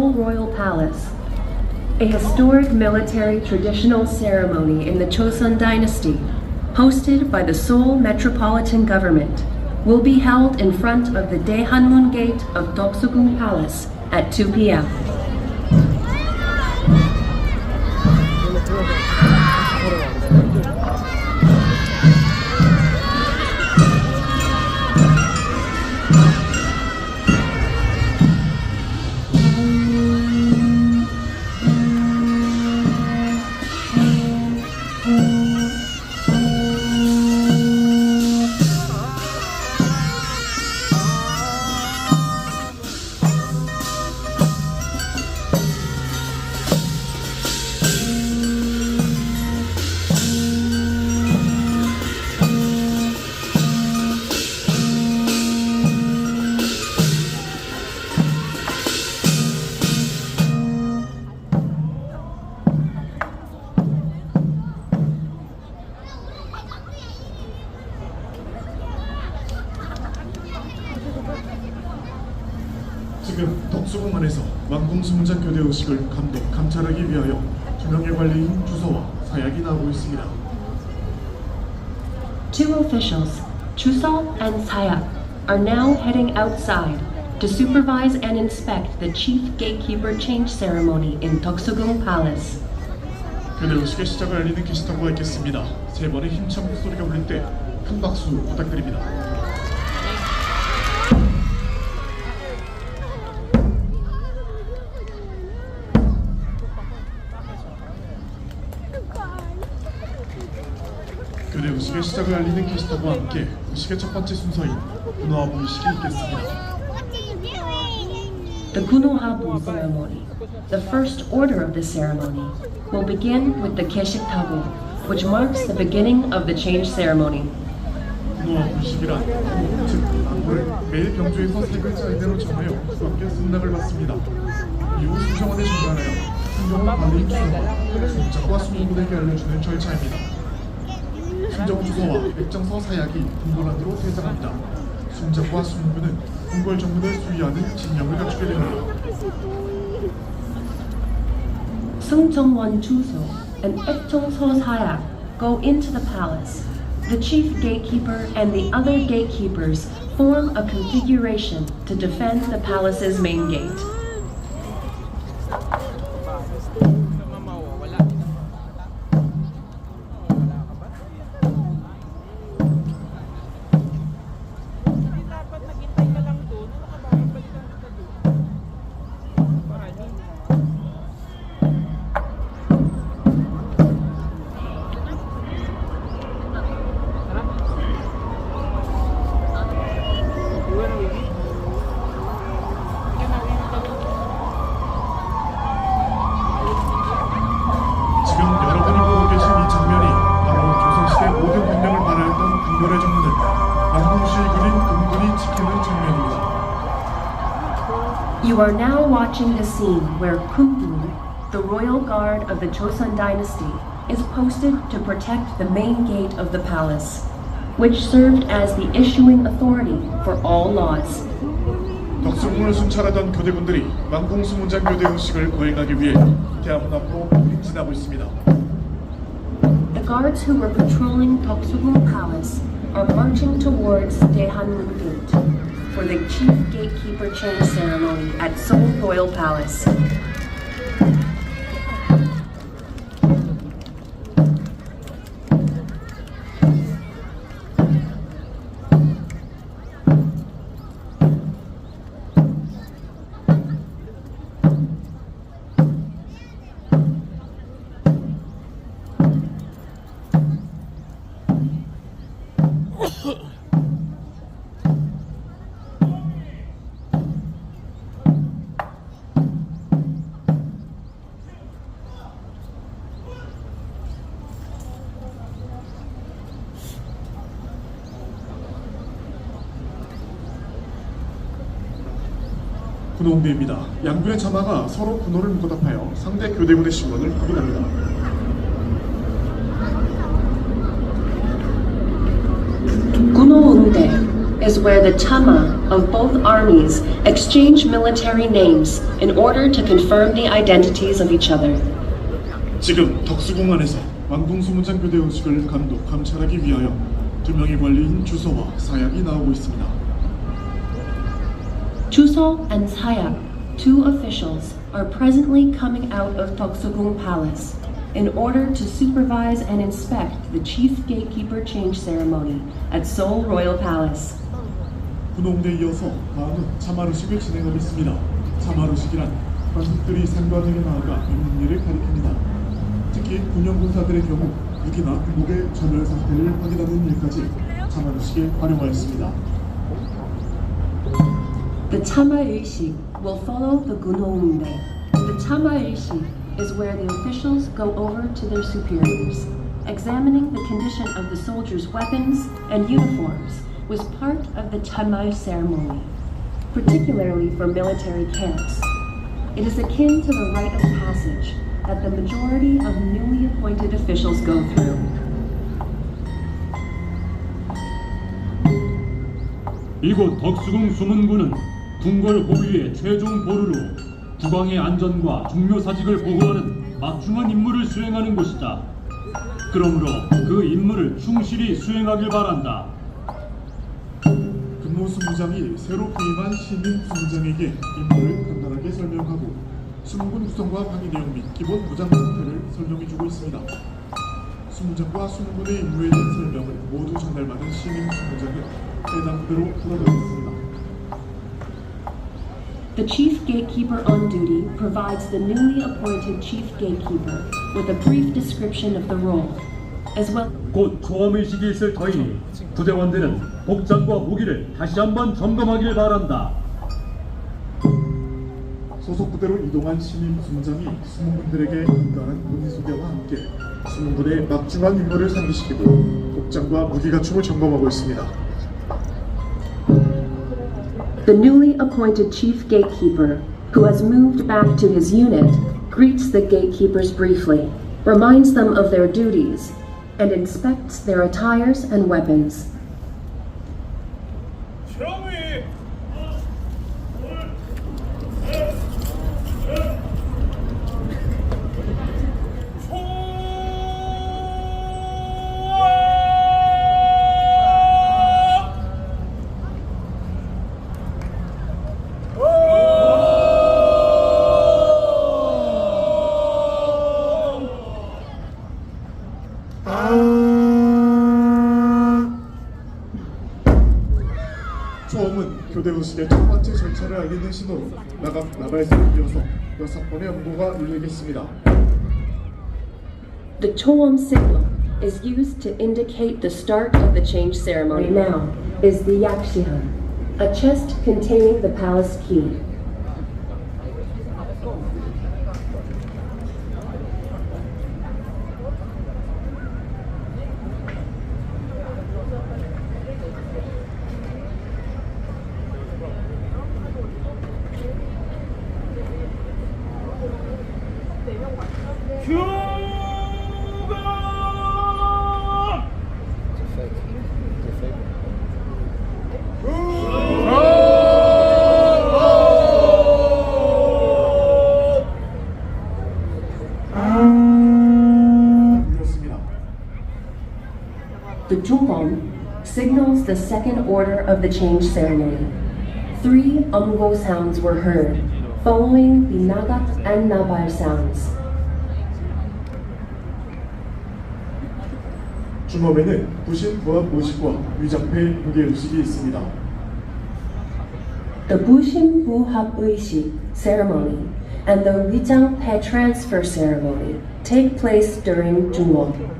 Seoul Royal Palace. A historic military traditional ceremony in the Chosun Dynasty, hosted by the Seoul Metropolitan Government, will be held in front of the Daehanmun Gate of Doksugung Palace at 2 p.m. 지금 덕수궁 안에서 왕궁수문장 교대 의식을 감독 감찰하기 위하여 두 명의 관리인 주서와 사약이 나오고 있습니다. Two officials, Chuso and Sayak, are now heading outside to supervise and inspect the chief gatekeeper change ceremony in Doksugung Palace. 교대 의식의 시작을 알리는 게시타고가 있겠습니다. 세 번의 힘찬 목소리가 울릴 때 큰 박수 부탁드립니다. 교대 의식의 시작을 알리는 게시타고와 함께 의식의 첫 번째 순서인 문화부 의식이 있겠습니다. The Kunohabu ceremony, the first order of the ceremony, will begin with the Keshik Tabu, which marks the beginning of the change ceremony. 문화 의식이란 즉 안구를 매일 경주에서 세 글자 이내로 정하여 수학계 승낙을 받습니다. 이후 수정원에 전달하여 순정원 관리인 주소와 순장과 수문군에게 알려주는 절차입니다. 순정 주소와 액정서 사약이 분권안으로 퇴장합니다. 순장과 수문군은 궁궐 정문을 수위하는 진영을 갖추게 됩니다. Sung Won Chuso and Ekchong So Sayak go into the palace. The chief gatekeeper and the other gatekeepers form a configuration to defend the palace's main gate. You are now watching the scene where Kumbun, the royal guard of the Joseon dynasty, is posted to protect the main gate of the palace, which served as the issuing authority for all laws. 덕수궁을 순찰하던 교대군들이 왕궁수문장 교대 의식을 거행하기 위해 대학문 앞으로 행진하고 있습니다. The guards who were patrolling Toksugung Palace are marching towards Daehanmun Gate for the chief gatekeeper change ceremony at Seoul Royal Palace. 군호응대입니다. 양군의 자마가 서로 군호를 묶어답하여 상대 교대군의 시원을 확인합니다. Guno is where the Tama of both armies exchange military names in order to confirm the identities of each other. 지금 덕수궁 안에서 왕궁수문장 교대 의식을 감독 감찰하기 위하여 두 명의 관리인 주서와 사약이 나오고 있습니다. Chuso and Sayak, two officials, are presently coming out of Toksogung Palace in order to supervise and inspect the chief gatekeeper change ceremony at Seoul Royal Palace. 군홍대에 이어서 다음은 참마루식을 진행하겠습니다. 참마루식이란 관습들이 상관에게 나아가 일을 가리킵니다. 특히 군용군사들의 경우 무기나 군복의 전열 상태를 확인하는 일까지 참마루식에 활용하였습니다. The Tama Ilshi will follow the Gunongde. The Tama Ilshi is where the officials go over to their superiors. Examining the condition of the soldiers' weapons and uniforms was part of the Tama ceremony, particularly for military camps. It is akin to the rite of passage that the majority of newly appointed officials go through. 이곳 덕수궁 수문군은 궁궐 호위의 최종 보루로 국왕의 안전과 중묘사직을 보호하는 막중한 임무를 수행하는 곳이다. 그러므로 그 임무를 충실히 수행하길 바란다. 근무 수무장이 새로 부임한 신임 수무장에게 임무를 간단하게 설명하고 수문군 구성과 방위 내용 및 기본 무장 상태를 설명해주고 있습니다. 수무장과 수문군의 임무에 대한 설명을 모두 전달받은 신임 수무장은 해당 대로 풀어가겠습니다. The chief gatekeeper on duty provides the newly appointed chief gatekeeper with a brief description of the role, as well 곧 초험의식이 있을 터이니 부대원들은 복장과 무기를 다시 한번 점검하길 바란다. 소속 부대로 이동한 신임 수무장이 수문군들에게 간단한 본인 소개와 함께 수문군의 막중한 임무를 상기시키고 복장과 무기 갖춤을 점검하고 있습니다. The newly appointed chief gatekeeper, who has moved back to his unit, greets the gatekeepers briefly, reminds them of their duties, and inspects their attires and weapons. 초음은 교대 의식의 첫 번째 절차를 알리는 신호로 나가 나발사를 이어서 여섯 번의 연보가 울리겠습니다. The Choam signal is used to indicate the start of the change ceremony. Now is the Yakshihan, a chest containing the palace key. The Chungom signals the second order of the change ceremony. Three umgo sounds were heard, following the nagat and nabar sounds. 주먹에는 부신 부합 모식과 위장패 무게 의식이 있습니다. The Bushin Buhap Uishi ceremony and the Wijang Pe transfer ceremony take place during Jungwon.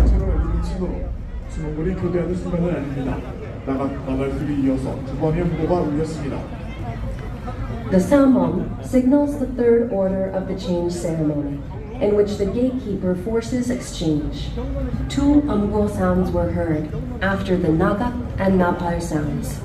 삼엄은 교대 의식의 세 번째 절차를 알리는 신호로 수문군이 교대하는 순간은 아닙니다. 나가 나발술이 이어서 두 번의 무도가 울렸습니다. The Salmon signals the third order of the change ceremony, in which the gatekeeper forces exchange. Two umgul sounds were heard after the Naga and Napal sounds.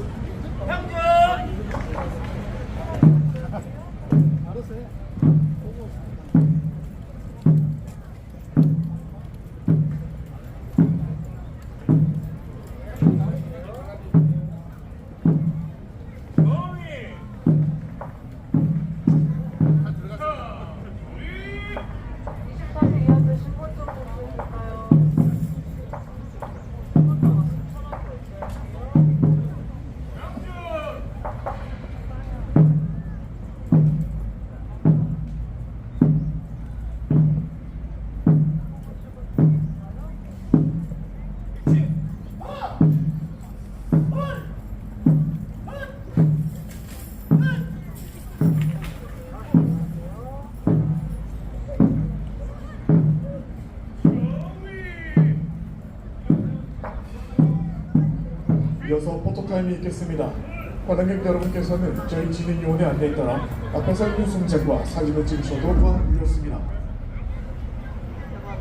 이어서 포토타임이 있겠습니다. 관람객 여러분께서는 저희 진행 요원의 안내에 따라 앞에서 윤승장과 사진을 찍으셔도 무한 무료습니다.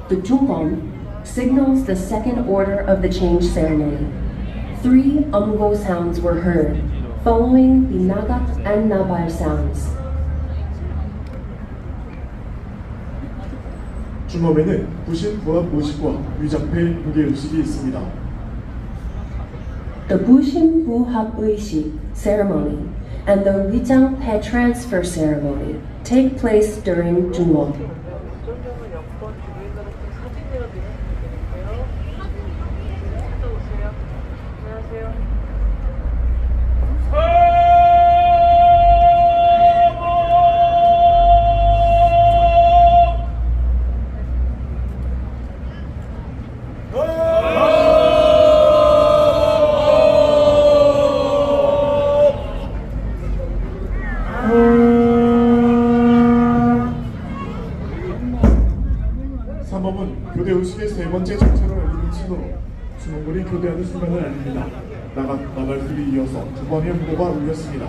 The Tungon signals the second order of the change ceremony. Three umgul sounds were heard, following the Naga and Napal sounds. 중업에는 부신 부합 모식과 위장패 무게 의식이 있습니다. The Bushin Buhap Uishi ceremony and the Wijang Pe transfer ceremony take place during Jungwon. 의식의 세 번째 정체를 알리는 신호로 수문군이 교대하는 순간은 아닙니다. 나가 나발술이 이어서 두 번의 무도가 울렸습니다.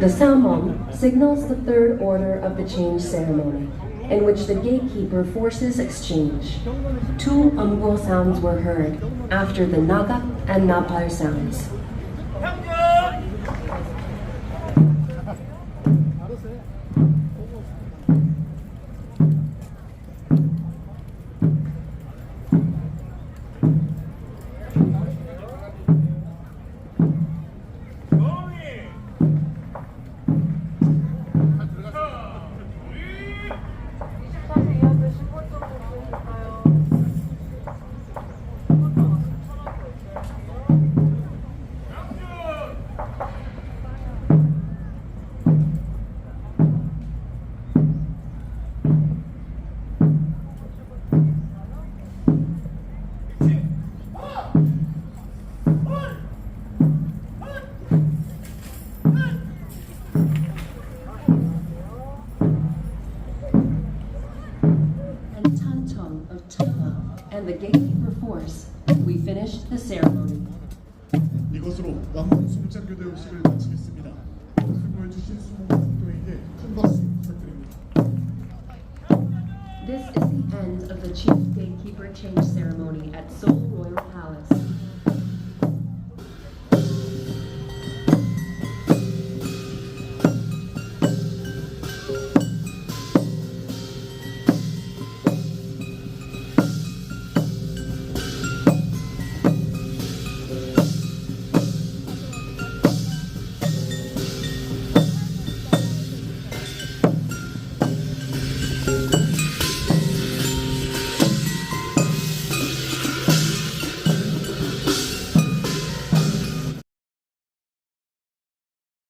The Salmon signals the third order of the change ceremony, in which the gatekeeper forces exchange. Two umgul sounds were heard after the Naga and Napal sounds. And Tanchong of Chapa and the gatekeeper force, we finished the ceremony. 이것으로 남문 수문장 교대 의식을 마치겠습니다. 수고해주신 수문군 국도에게 큰 박수 부탁드립니다. This is the end of the Chief Gatekeeper Change Ceremony at Seoul